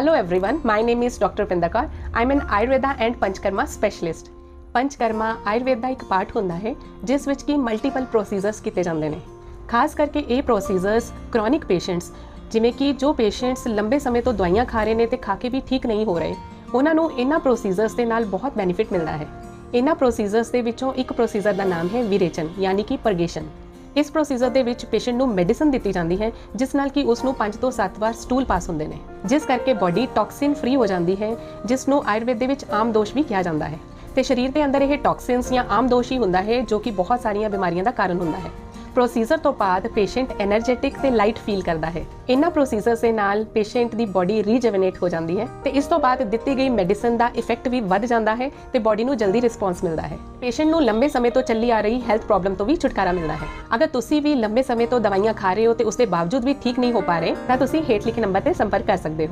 Hello everyone, my name is Dr. Pindakar. I'm an Ayurveda and Panchkarma specialist. Panchakarma Ayurveda ਦਾ ਇੱਕ part ਹੁੰਦਾ ਹੈ ਜਿਸ ਵਿੱਚ ਕਿ ਮਲਟੀਪਲ ਪ੍ਰੋਸੀਜਰਸ ਕੀਤੇ ਜਾਂਦੇ ਨੇ ਖਾਸ ਕਰਕੇ ਇਹ ਪ੍ਰੋਸੀਜਰਸ ਕ੍ਰੋਨਿਕ ਪੇਸ਼ੈਂਟਸ ਜਿਵੇਂ ਕਿ ਜੋ ਪੇਸ਼ੈਂਟਸ ਲੰਬੇ ਸਮੇਂ ਤੋਂ ਦਵਾਈਆਂ ਖਾ ਰਹੇ ਨੇ ਤੇ ਖਾ ਕੇ ਵੀ ਠੀਕ ਨਹੀਂ ਹੋ ਰਹੇ ਉਹਨਾਂ ਨੂੰ ਇਹਨਾਂ ਪ੍ਰੋਸੀਜਰਸ ਦੇ ਨਾਲ ਬਹੁਤ ਬੈਨੀਫਿਟ ਮਿਲਦਾ ਹੈ ਇਹਨਾਂ ਪ੍ਰੋਸੀਜਰਸ ਦੇ ਵਿੱਚੋਂ ਇੱਕ ਪ੍ਰੋਸੀਜਰ ਦਾ ਨਾਮ ਹੈ ਵਿਰੇਚਨ ਯਾਨੀ ਕਿ ਪਰਗੇਸ਼ਨ ਇਸ ਪ੍ਰੋਸੀਜਰ ਦੇ ਵਿੱਚ ਪੇਸ਼ੈਂਟ ਨੂੰ ਮੈਡੀਸਨ ਦਿੱਤੀ ਜਾਂਦੀ ਹੈ, ਜਿਸ ਨਾਲ ਕਿ ਉਸ ਨੂੰ 5 ਤੋਂ 7 ਵਾਰ ਸਟੂਲ ਪਾਸ ਹੁੰਦੇ ਨੇ। ਜਿਸ ਕਰਕੇ ਬਾਡੀ ਟੌਕਸਿਨ ਫ੍ਰੀ ਹੋ ਜਾਂਦੀ ਹੈ ਜਿਸ ਨੂੰ ਆਯੁਰਵੇਦ ਦੇ ਵਿੱਚ ਆਮ ਦੋਸ਼ ਵੀ ਕਿਹਾ ਜਾਂਦਾ ਹੈ। ਤੇ ਸਰੀਰ ਦੇ ਅੰਦਰ ਇਹ ਟੌਕਸਿਨਸ ਜਾਂ ਆਮ ਦੋਸ਼ ਹੀ ਹੁੰਦਾ ਹੈ, ਜੋ ਕਿ ਬਹੁਤ ਸਾਰੀਆਂ ਬਿਮਾਰੀਆਂ ਦਾ ਕਾਰਨ ਹੁੰਦਾ ਹੈ। ਪ੍ਰੋਸੀਜਰ ਤੋਂ ਬਾਅਦ ਪੇਸ਼ੈਂਟ એનર્ਜੈਟਿਕ ਤੇ ਲਾਈਟ ਫੀਲ ਕਰਦਾ ਹੈ। ਇਹਨਾਂ ਪ੍ਰੋਸੀਜਰ ਦੇ ਨਾਲ ਪੇਸ਼ੈਂਟ ਦੀ ਬੋਡੀ ਰੀਜੈਵਨੇਟ ਹੋ ਜਾਂਦੀ ਹੈ ਤੇ ਇਸ ਤੋਂ ਬਾਅਦ ਦਿੱਤੀ ਗਈ ਮੈਡੀਸਨ ਦਾ ਇਫੈਕਟ ਵੀ ਵੱਧ ਜਾਂਦਾ ਹੈ ਤੇ ਬੋਡੀ ਨੂੰ ਜਲਦੀ ਰਿਸਪੌਂਸ ਮਿਲਦਾ ਹੈ। ਪੇਸ਼ੈਂਟ ਨੂੰ ਲੰਬੇ ਸਮੇਂ ਤੋਂ ਚੱਲੀ ਆ ਰਹੀ ਹੈਲਥ ਪ੍ਰੋਬਲਮ ਤੋਂ ਵੀ ਛੁਟਕਾਰਾ ਮਿਲਦਾ ਹੈ। ਅਗਰ ਤੁਸੀਂ ਵੀ ਲੰਬੇ ਸਮੇਂ ਤੋਂ ਦਵਾਈਆਂ ਖਾ ਰਹੇ ਹੋ ਤੇ ਉਸ ਦੇ ਬਾਵਜੂਦ ਵੀ ਠੀਕ ਨਹੀਂ ਹੋ ਪਾ ਰਹੇ, ਤਾਂ ਤੁਸੀਂ ਹੇਠ ਲਿਖੇ ਨੰਬਰ ਤੇ ਸੰਪਰਕ ਕਰ ਸਕਦੇ ਹੋ।